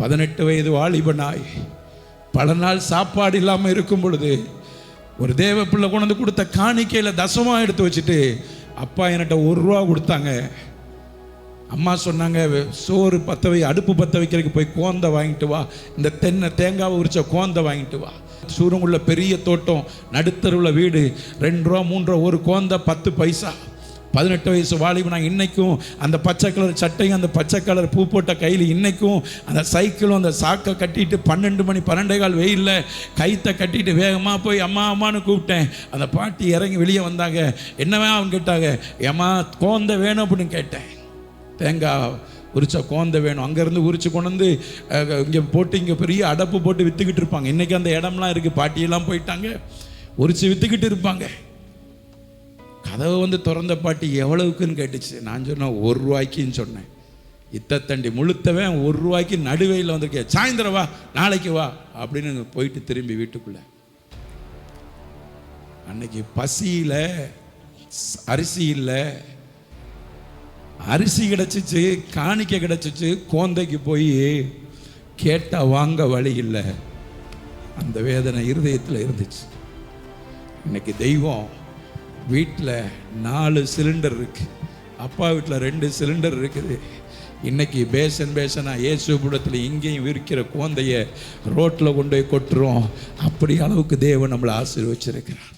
பதினெட்டு வயது வாலிபனாய் பல நாள் சாப்பாடு இல்லாமல் இருக்கும் பொழுது ஒரு தேவ பிள்ளை கொண்டு கொடுத்த காணிக்கையில் தசமாக எடுத்து வச்சுட்டு அப்பா என்கிட்ட ஒரு ரூபா கொடுத்தாங்க. அம்மா சொன்னாங்க சோறு பற்ற வை அடுப்பு பற்ற வைக்கிறதுக்கு போய் கோந்தை வாங்கிட்டு வா. இந்த தென்னை தேங்காவை உரிச்ச கோந்தை வாங்கிட்டு வா. சூரங்குள்ள பெரிய தோட்டம் நடுத்தருவில் வீடு ரெண்டு ரூபா மூன்று ரூபா ஒரு கோந்தை பத்து பைசா. பதினெட்டு வயசு வாலிபன் நான் அந்த பச்சை கலர் சட்டையும் அந்த பச்சை கலர் பூ போட்ட கையில் இன்றைக்கும் அந்த சைக்கிளும் அந்த சாக்கை கட்டிட்டு பன்னெண்டு மணி பன்னெண்டே கால் வெயிலில் கைத்தை கட்டிட்டு வேகமாக போய் அம்மா அம்மான்னு கூப்பிட்டேன். அந்த பாட்டி இறங்கி வெளியே வந்தாங்க. என்னவே அவங்க கேட்டாங்க. ஏமா கோந்தை வேணும் அப்படின்னு கேட்டேன். தேங்காய் உரிச்ச கோந்தை வேணும். அங்கேருந்து உரிச்சு கொண்டு வந்து இங்கே போட்டு இங்கே பெரிய அடப்பு போட்டு விற்றுக்கிட்டு இருப்பாங்க. இன்றைக்கி அந்த இடம்லாம் இருக்குது பாட்டியெல்லாம் போயிட்டாங்க. உரிச்சு விற்றுக்கிட்டு இருப்பாங்க. கதவை வந்து திறந்த பாட்டி எவ்வளவுக்குன்னு கேட்டுச்சு. நான் சொன்னேன் ஒரு ரூபாய்க்குன்னு சொன்னேன். இத்தத்தண்டி முழுத்தவன் ஒரு ரூபாய்க்கு நடுவையில் வந்திருக்கேன் சாயந்தரம் வா நாளைக்கு வா அப்படின்னு போயிட்டு திரும்பி வீட்டுக்குள்ள. அன்னைக்கு பசியில் அரிசி இல்லை. அரிசி கிடச்சிச்சு காணிக்க கிடச்சிச்சு கோந்தைக்கு போய் கேட்டால் வாங்க வழி இல்லை. அந்த வேதனை இருதயத்தில் இருந்துச்சு. இன்னைக்கு தெய்வம் வீட்டில் நாலு சிலிண்டர் இருக்குது அப்பா வீட்டில் ரெண்டு சிலிண்டர் இருக்குது. இன்னைக்கு பேசன் பேசனாக இயேசுபுடத்தில் இங்கேயும் விற்கிற குழந்தைய ரோட்டில் கொண்டு போய் கொட்டுறோம். அப்படி அளவுக்கு தேவன் நம்மளை ஆசீர்வச்சிருக்கிறார்.